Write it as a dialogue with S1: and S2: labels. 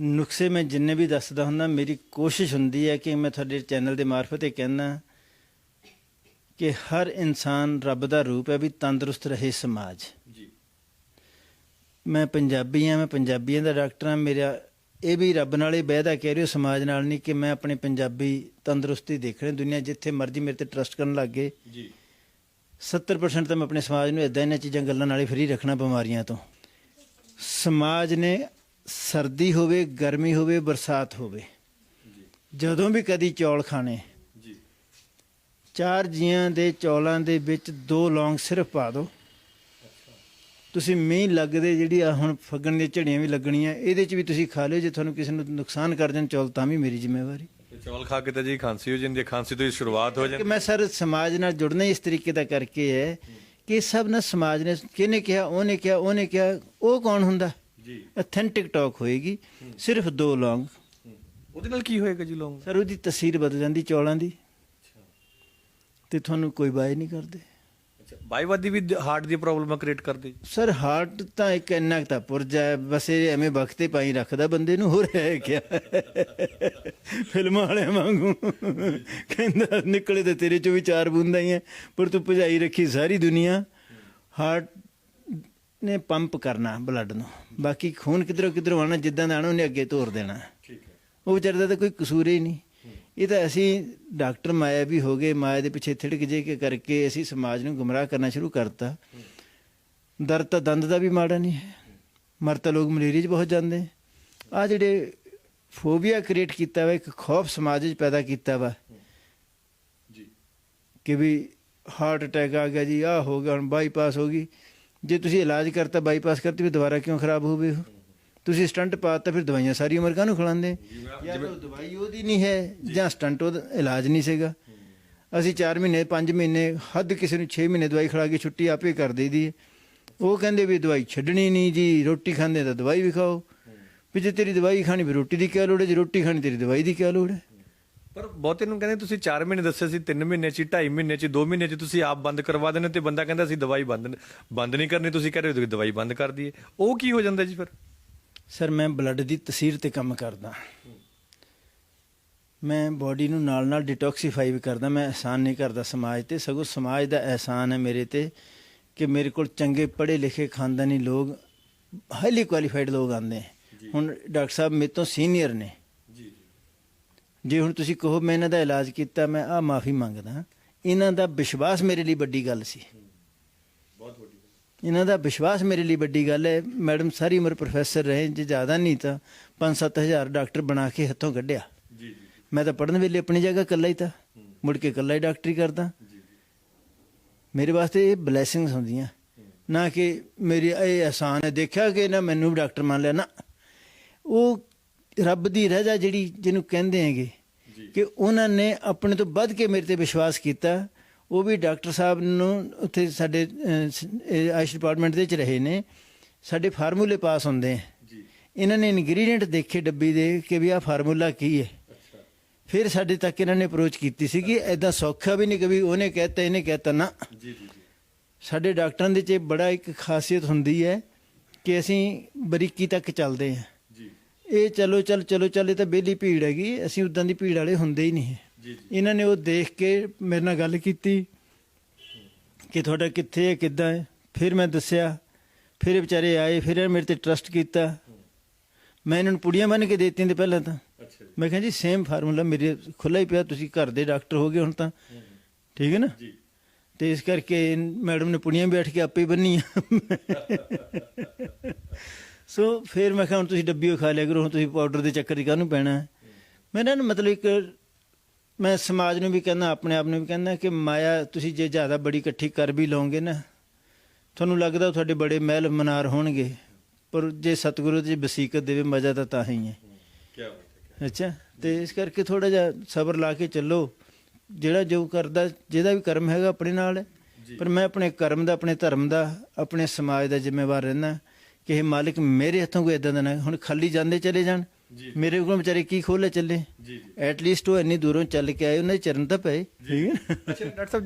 S1: ਨੁਕਸੇ ਮੈਂ ਜਿੰਨੇ ਵੀ ਦੱਸਦਾ ਹੁੰਦਾ ਮੇਰੀ ਕੋਸ਼ਿਸ਼ ਹੁੰਦੀ ਹੈ ਕਿ ਮੈਂ ਤੁਹਾਡੇ ਚੈਨਲ ਦੇ ਮਾਰਫਤ ਇਹ ਕਹਿੰਦਾ ਕਿ ਹਰ ਇਨਸਾਨ ਰੱਬ ਦਾ ਰੂਪ ਹੈ ਵੀ ਤੰਦਰੁਸਤ ਰਹੇ ਸਮਾਜ।
S2: ਜੀ।
S1: ਮੈਂ ਪੰਜਾਬੀ ਹਾਂ ਮੈਂ ਪੰਜਾਬੀਆਂ ਦਾ ਡਾਕਟਰ ਹਾਂ ਮੇਰਾ ਇਹ ਵੀ ਰੱਬ ਨਾਲ ਹੀ ਵਾਅਦਾ ਕਹਿ ਰਿਹਾ ਸਮਾਜ ਨਾਲ ਨਹੀਂ ਕਿ ਮੈਂ ਆਪਣੇ ਪੰਜਾਬੀ ਤੰਦਰੁਸਤੀ ਦੇਖਣੇ ਦੁਨੀਆ ਜਿੱਥੇ ਮਰਜ਼ੀ ਮੇਰੇ ਤੇ ਟਰਸਟ ਕਰਨ ਲੱਗ ਗਏ।
S2: ਜੀ।
S1: 70% ਤਾਂ ਮੈਂ ਆਪਣੇ ਸਮਾਜ ਨੂੰ ਇਦਾਂ ਇਹਨਾਂ ਚੀਜ਼ਾਂ ਗੱਲਾਂ ਨਾਲ ਹੀ ਫਰੀ ਰੱਖਣਾ ਬਿਮਾਰੀਆਂ ਤੋਂ। ਸਮਾਜ ਨੇ ਸਰਦੀ ਹੋਵੇ ਗਰਮੀ ਹੋਵੇ ਬਰਸਾਤ ਹੋਵੇ ਜਦੋਂ ਵੀ ਕਦੀ ਚੌਲ ਖਾਣੇ
S2: ਜੀ।
S1: ਚਾਰ ਜੀਆਂ ਦੇ ਚੌਲਾਂ ਦੇ ਵਿੱਚ ਦੋ ਲੌਂਗ ਸਿਰਫ ਪਾ ਦਿਓ। ਤੁਸੀਂ ਮੀਂਹ ਲੱਗਦੇ ਜਿਹੜੀ ਆ ਹੁਣ ਫੱਗਣ ਦੀਆਂ ਝੜੀਆਂ ਵੀ ਲੱਗਣੀਆਂ ਇਹਦੇ 'ਚ ਵੀ ਤੁਸੀਂ ਖਾ ਲਿਓ ਜੇ ਤੁਹਾਨੂੰ ਕਿਸੇ ਨੂੰ ਨੁਕਸਾਨ ਕਰ ਜਾਣ ਚੌਲ ਤਾਂ ਵੀ ਮੇਰੀ ਜ਼ਿੰਮੇਵਾਰੀ।
S2: ਚੌਲ ਖਾ ਕੇ ਤਾਂ ਜੀ ਖਾਂਸੀ ਹੋ ਜਾਂਦੀ ਹੈ ਖਾਂਸੀ ਤੋਂ ਹੀ ਸ਼ੁਰੂਆਤ ਹੋ ਜਾਂਦੀ
S1: ਮੈਂ ਸਰ ਸਮਾਜ ਨਾਲ ਜੁੜਨਾ ਹੀ ਇਸ ਤਰੀਕੇ ਦਾ ਕਰਕੇ ਹੈ ਕਿ ਸਭ ਨਾ ਸਮਾਜ ਨੇ ਕਿਹਨੇ ਕਿਹਾ ਉਹਨੇ ਕਿਹਾ ਉਹਨੇ ਕਿਹਾ ਉਹ ਕੌਣ ਹੁੰਦਾ?
S2: ਜੀ।
S1: ਅਥੈਂਟਿਕ ਟਾਕ ਹੋਏਗੀ ਸਿਰਫ ਦੋ ਲੌਂਗ
S2: ਉਹਦੇ ਨਾਲ ਕੀ ਹੋਏਗਾ ਜੀ ਲੋਕ
S1: ਸਰ ਉਹਦੀ ਤਸਵੀਰ ਬਦਲ ਜਾਂਦੀ ਚੌਲਾਂ ਦੀ। ਤੇ ਤੁਹਾਨੂੰ ਕੋਈ ਬਾਏ ਨਹੀਂ ਕਰਦੇ।
S2: ਅੱਛਾ ਬਾਈਵਾਦੀ ਵੀ ਹਾਰਟ ਦੀ ਪ੍ਰੋਬਲਮ ਕ੍ਰੀਏਟ ਕਰਦੇ।
S1: ਸਰ ਹਾਰਟ ਤਾਂ ਇੱਕ ਇੰਨਾ ਕੁ ਤਾਂ ਪੁਰਜਾ ਹੈ ਬਸ ਇਹ ਐਵੇਂ ਵਕਤੇ ਪਾਈ ਰੱਖਦਾ ਬੰਦੇ ਨੂੰ ਹੋਰ ਹੈ ਕਿਆ? ਫਿਲਮਾਂ ਵਾਲਿਆਂ ਵਾਂਗੂ। ਕਹਿੰਦਾ ਨਿਕਲੇ ਤੇ ਤੇਰੇ ਚੋਂ ਵੀ ਚਾਰ ਬੂੰਦਾਂ ਹੀ ਹੈ ਪਰ ਤੂੰ ਭਜਾਈ ਰੱਖੀ ਸਾਰੀ ਦੁਨੀਆ। ਹਾਰਟ ਨੇ ਪੰਪ ਕਰਨਾ ਬਲੱਡ ਨੂੰ। ਬਾਕੀ ਖੂਨ ਕਿਧਰੋਂ ਕਿਧਰੋਂ ਆਣਾ ਜਿੱਦਾਂ ਦਾ ਆਣਾ ਉਹਨੇ ਅੱਗੇ ਤੋਰ ਦੇਣਾ।
S2: ਠੀਕ ਹੈ।
S1: ਉਹ ਵਿਚਾਰੇ ਦਾ ਤਾਂ ਕੋਈ ਕਸੂਰ ਹੀ ਨਹੀਂ। ਇਹ ਤਾਂ ਅਸੀਂ ਡਾਕਟਰ ਮਾਇਆ ਵੀ ਹੋ ਗਏ ਮਾਇਆ ਦੇ ਪਿੱਛੇ ਥਿੜਕ ਜੇ ਕੇ ਕਰਕੇ ਅਸੀਂ ਸਮਾਜ ਨੂੰ ਗੁੰਮਰਾਹ ਕਰਨਾ ਸ਼ੁਰੂ ਕਰਤਾ। ਦਰਦ ਤਾਂ ਦੰਦ ਦਾ ਵੀ ਮਾੜਾ ਨਹੀਂ ਹੈ। ਮਰ ਤਾਂ ਲੋਕ ਮਲੇਰੀਆ 'ਚ ਬਹੁਤ ਜਾਂਦੇ ਆ ਜਿਹੜੇ ਫੋਬੀਆ ਕ੍ਰੀਏਟ ਕੀਤਾ ਵਾ ਇੱਕ ਖੌਫ ਸਮਾਜ 'ਚ ਪੈਦਾ ਕੀਤਾ ਵਾ।
S2: ਜੀ।
S1: ਕਿ ਵੀ ਹਾਰਟ ਅਟੈਕ ਆ ਗਿਆ ਜੀ ਆ ਹੋ ਗਿਆ ਹੁਣ ਬਾਈਪਾਸ ਹੋ ਗਈ। ਜੇ ਤੁਸੀਂ ਇਲਾਜ ਕਰਤਾ ਬਾਈਪਾਸ ਕਰਤੀ, ਫਿਰ ਦੁਬਾਰਾ ਕਿਉਂ ਖਰਾਬ ਹੋਵੇ ਉਹ? ਤੁਸੀਂ ਸਟੰਟ ਪਾਤਾ, ਫਿਰ ਦਵਾਈਆਂ ਸਾਰੀ ਉਮਰ ਕਾਹਨੂੰ ਖਿਲਾਉਂਦੇ? ਜਾਂ ਤਾਂ ਦਵਾਈ ਉਹਦੀ ਨਹੀਂ ਹੈ, ਜਾਂ ਸਟੰਟ ਉਹਦਾ ਇਲਾਜ ਨਹੀਂ ਸੀਗਾ। ਅਸੀਂ 4 ਮਹੀਨੇ 5 ਮਹੀਨੇ, ਹੱਦ ਕਿਸੇ ਨੂੰ 6 ਮਹੀਨੇ ਦਵਾਈ ਖਿਲਾ ਕੇ ਛੁੱਟੀ ਆਪੇ ਕਰ ਦੇਈਦੀ ਹੈ। ਉਹ ਕਹਿੰਦੇ ਵੀ ਦਵਾਈ ਛੱਡਣੀ ਨਹੀਂ ਜੀ, ਰੋਟੀ ਖਾਂਦੇ ਤਾਂ ਦਵਾਈ ਵੀ ਖਾਓ। ਵੀ ਜੇ ਤੇਰੀ ਦਵਾਈ ਖਾਣੀ ਵੀ ਰੋਟੀ ਦੀ ਕਿਆ ਲੋੜ ਹੈ? ਜੇ ਰੋਟੀ ਖਾਣੀ, ਤੇਰੀ ਦਵਾਈ ਦੀ ਕਿਆ ਲੋੜ ਹੈ?
S2: ਪਰ ਬਹੁਤੇ ਨੂੰ ਕਹਿੰਦੇ ਤੁਸੀਂ 4 ਮਹੀਨੇ ਦੱਸਿਆ ਸੀ 3 ਮਹੀਨੇ ਚ 2.5 ਮਹੀਨੇ ਚ 2 ਮਹੀਨੇ ਚ ਤੁਸੀਂ ਆਪ ਬੰਦ ਕਰਵਾ ਦੇਣੇ ਤੇ ਬੰਦਾ ਕਹਿੰਦਾ ਅਸੀਂ ਦਵਾਈ ਬੰਦ ਬੰਦ ਨਹੀਂ ਕਰਨੀ ਤੁਸੀਂ ਕਹਿ ਰਹੇ ਹੋ ਕਿ ਦਵਾਈ ਬੰਦ ਕਰ ਦਈਏ। ਉਹ ਕੀ ਹੋ ਜਾਂਦਾ ਜੀ ਫਿਰ?
S1: ਸਰ ਮੈਂ ਬਲੱਡ ਦੀ ਤਸੀਰ ਤੇ ਕੰਮ ਕਰਦਾ। ਮੈਂ ਬਾਡੀ ਨੂੰ ਨਾਲ ਨਾਲ ਡਿਟੌਕਸੀਫਾਈ ਵੀ ਕਰਦਾ ਮੈਂ ਅਹਿਸਾਨ ਨਹੀਂ ਕਰਦਾ ਸਮਾਜ ਤੇ ਸਗੋਂ ਸਮਾਜ ਦਾ ਅਹਿਸਾਨ ਹੈ ਮੇਰੇ ਤੇ ਕਿ ਮੇਰੇ ਕੋਲ ਚੰਗੇ ਪੜ੍ਹੇ ਲਿਖੇ ਖਾਨਦਾਨੀ ਲੋਕ ਹਾਈਲੀ ਕੁਆਲੀਫਾਈਡ ਲੋਕ ਆਉਂਦੇ। ਹੁਣ ਡਾਕਟਰ ਸਾਹਿਬ ਮੇਰੇ ਤੋਂ ਸੀਨੀਅਰ ਨੇ।
S2: ਜੀ
S1: ਹੁਣ ਤੁਸੀਂ ਕਹੋ ਮੈਂ ਇਹਨਾਂ ਦਾ ਇਲਾਜ ਕੀਤਾ ਮੈਂ ਆ ਮਾਫੀ ਮੰਗਦਾ ਇਹਨਾਂ ਦਾ ਵਿਸ਼ਵਾਸ ਮੇਰੇ ਲਈ ਵੱਡੀ ਗੱਲ ਸੀ।
S2: ਬਹੁਤ ਵੱਡੀ
S1: ਇਹਨਾਂ ਦਾ ਵਿਸ਼ਵਾਸ ਮੇਰੇ ਲਈ ਵੱਡੀ ਗੱਲ ਹੈ। ਮੈਡਮ ਸਾਰੀ ਉਮਰ ਪ੍ਰੋਫੈਸਰ ਰਹੇ ਜੇ ਜ਼ਿਆਦਾ ਨਹੀਂ ਤਾਂ 5-7000 ਡਾਕਟਰ ਬਣਾ ਕੇ ਹੱਥੋਂ ਕੱਢਿਆ।
S2: ਜੀ ਜੀ।
S1: ਮੈਂ ਤਾਂ ਪੜਨ ਵੇਲੇ ਆਪਣੀ ਜਗ੍ਹਾ ਇਕੱਲਾ ਹੀ ਤਾਂ ਮੁੜ ਕੇ ਇਕੱਲਾ ਹੀ ਡਾਕਟਰੀ ਕਰਦਾ। ਮੇਰੇ ਵਾਸਤੇ ਇਹ ਬਲੇਸਿੰਗਸ ਹੁੰਦੀਆਂ। ਨਾ ਕਿ ਮੇਰੀ ਇਹ ਅਹਿਸਾਨ ਹੈ ਦੇਖਿਆ ਕਿ ਨਾ ਮੈਨੂੰ ਵੀ ਡਾਕਟਰ ਮੰਨ ਲਿਆ ਨਾ। ਉਹ ਰੱਬ ਦੀ ਰਜ਼ਾ ਜਿਹੜੀ ਜਿਹਨੂੰ ਕਹਿੰਦੇ ਹੈਗੇ ਕਿ ਉਹਨਾਂ ਨੇ ਆਪਣੇ ਤੋਂ ਵੱਧ ਕੇ ਮੇਰੇ ਤੇ ਵਿਸ਼ਵਾਸ ਕੀਤਾ। ਉਹ ਵੀ ਡਾਕਟਰ ਸਾਹਿਬ ਨੂੰ ਉੱਥੇ ਸਾਡੇ ਅਹ, ਸ- ਇਹ ਆਯੁਸ਼ ਡਿਪਾਰਟਮੈਂਟ ਦੇ ਵਿੱਚ ਰਹੇ ਨੇ। ਸਾਡੇ ਫਾਰਮੂਲੇ ਪਾਸ ਹੁੰਦੇ ਆ।
S2: ਜੀ।
S1: ਇਹਨਾਂ ਨੇ ਇਨਗਰੀਡੀਐਂਟ ਦੇਖੇ ਡੱਬੀ ਦੇ ਕਿ ਵੀ ਆਹ ਫਾਰਮੂਲਾ ਕੀ ਹੈ। ਫਿਰ ਸਾਡੇ ਤੱਕ ਇਹਨਾਂ ਨੇ ਅਪਰੋਚ ਕੀਤੀ ਸੀ ਕਿ ਐਦਾਂ ਸੌਖਾ ਵੀ ਨਹੀਂ ਕਿ ਵੀ ਉਹਨੇ ਕਹਿਤਾ ਇਹਨੇ ਕਹਿਤਾ ਨਾ।
S2: ਜੀ ਜੀ ਜੀ।
S1: ਸਾਡੇ ਡਾਕਟਰਾਂ ਦੇ 'ਚ ਬੜਾ ਇੱਕ ਖਾਸੀਅਤ ਹੁੰਦੀ ਹੈ ਕਿ ਅਸੀਂ ਬਰੀਕੀ ਤੱਕ ਚੱਲਦੇ ਹਾਂ। ਇਹ ਚਲੋ ਚੱਲ ਚਲੋ ਚੱਲ ਇਹ ਤਾਂ ਬੇਲੀ ਭੀੜ ਹੈਗੀ ਅਸੀਂ ਉਦਾਂ ਦੀ ਭੀੜ ਵਾਲੇ ਹੁੰਦੇ ਹੀ ਨਹੀਂ
S2: ਜੀ ਜੀ।
S1: ਇਹਨਾਂ ਨੇ ਉਹ ਦੇਖ ਕੇ ਮੇਰੇ ਨਾਲ ਗੱਲ ਕੀਤੀ ਕਿ ਤੁਹਾਡਾ ਕਿੱਥੇ ਹੈ ਕਿੱਦਾਂ ਹੈ। ਫਿਰ ਮੈਂ ਦੱਸਿਆ ਫਿਰ ਇਹ ਵਿਚਾਰੇ ਆਏ ਫਿਰ ਇਹਨਾਂ ਮੇਰੇ ਤੇ ਟਰਸਟ ਕੀਤਾ। ਮੈਂ ਇਹਨਾਂ ਨੂੰ ਪੁੜੀਆਂ ਬੰਨ ਕੇ ਦਿੱਤੀਆਂ ਤੇ ਪਹਿਲਾਂ ਤਾਂ। ਮੈਂ ਕਿਹਾ ਜੀ ਸੇਮ ਫਾਰਮੂਲਾ ਮੇਰੇ ਖੁੱਲਾ ਹੀ ਪਿਆ ਤੁਸੀਂ ਘਰ ਦੇ ਡਾਕਟਰ ਹੋ ਗਏ ਹੁਣ ਤਾਂ। ਠੀਕ ਹੈ ਨਾ?
S2: ਜੀ।
S1: ਤੇ ਇਸ ਕਰਕੇ ਮੈਡਮ ਨੇ ਪੁੜੀਆਂ ਬੈਠ ਕੇ ਆਪੇ ਬੰਨੀਆਂ। ਸੋ ਫਿਰ ਮੈਂ ਕਿਹਾ ਹੁਣ ਤੁਸੀਂ ਡੱਬੀ ਓ ਖਾ ਲਿਆ ਕਰੋ ਹੁਣ ਤੁਸੀਂ ਪਾਊਡਰ ਦੇ ਚੱਕਰ 'ਚ ਕਾਹਨੂੰ ਪੈਣਾ ਹੈ? ਮੈਂ ਨਾ ਮਤਲਬ ਇੱਕ ਮੈਂ ਸਮਾਜ ਨੂੰ ਵੀ ਕਹਿੰਦਾ ਆਪਣੇ ਆਪ ਨੂੰ ਵੀ ਕਹਿੰਦਾ ਕਿ ਮਾਇਆ ਤੁਸੀਂ ਜੇ ਜ਼ਿਆਦਾ ਬੜੀ ਇਕੱਠੀ ਕਰ ਵੀ ਲਓਗੇ ਨਾ ਤੁਹਾਨੂੰ ਲੱਗਦਾ ਉਹ ਤੁਹਾਡੇ ਬੜੇ ਮਹਿਲ ਮਨਾਰ ਹੋਣਗੇ ਪਰ ਜੇ ਸਤਿਗੁਰੂ ਦੀ ਬਸੀਕਤ ਦੇਵੇ ਮਜ਼ਾ ਤਾਂ ਤਾਂ ਹੀ ਹੈ
S2: ਕੀ ਹੈ
S1: ਅੱਛਾ ਤੇ ਇਸ ਕਰਕੇ ਥੋੜਾ ਜਿਹਾ ਸਬਰ ਲਾ ਕੇ ਚੱਲੋ ਜਿਹੜਾ ਜੋ ਕਰਦਾ ਜਿਹਦਾ ਵੀ ਕਰਮ ਹੈਗਾ ਆਪਣੇ ਨਾਲ ਹੈ। ਪਰ ਮੈਂ ਆਪਣੇ ਕਰਮ ਦਾ ਆਪਣੇ ਧਰਮ ਦਾ ਆਪਣੇ ਸਮਾਜ ਦਾ ਜ਼ਿੰਮੇਵਾਰ ਰਹਿਣਾ ਕਿ ਇਹ ਮਾਲਿਕ ਮੇਰੇ ਹੱਥੋਂ ਕੋਈ ਇਦਾਂ ਦਾ ਨਾ ਹੁਣ ਖਾਲੀ ਜਾਂਦੇ ਚਲੇ ਜਾਣ।
S2: ਜੀ।
S1: ਮੇਰੇ ਕੋਲ ਵਿਚਾਰੇ ਕੀ ਖੋਲੇ ਚੱਲੇ।
S2: ਜੀ ਜੀ।
S1: ਐਟ ਲੀਸਟ ਉਹ ਇੰਨੀ ਦੂਰੋਂ ਚੱਲ ਕੇ ਆਏ ਉਹਨਾਂ ਦੇ ਚਰਨ ਤਾਂ ਪਏ। ਠੀਕ ਹੈ?
S2: ਅੱਛਾ ਡਾਕਟਰ ਸਾਹਿਬ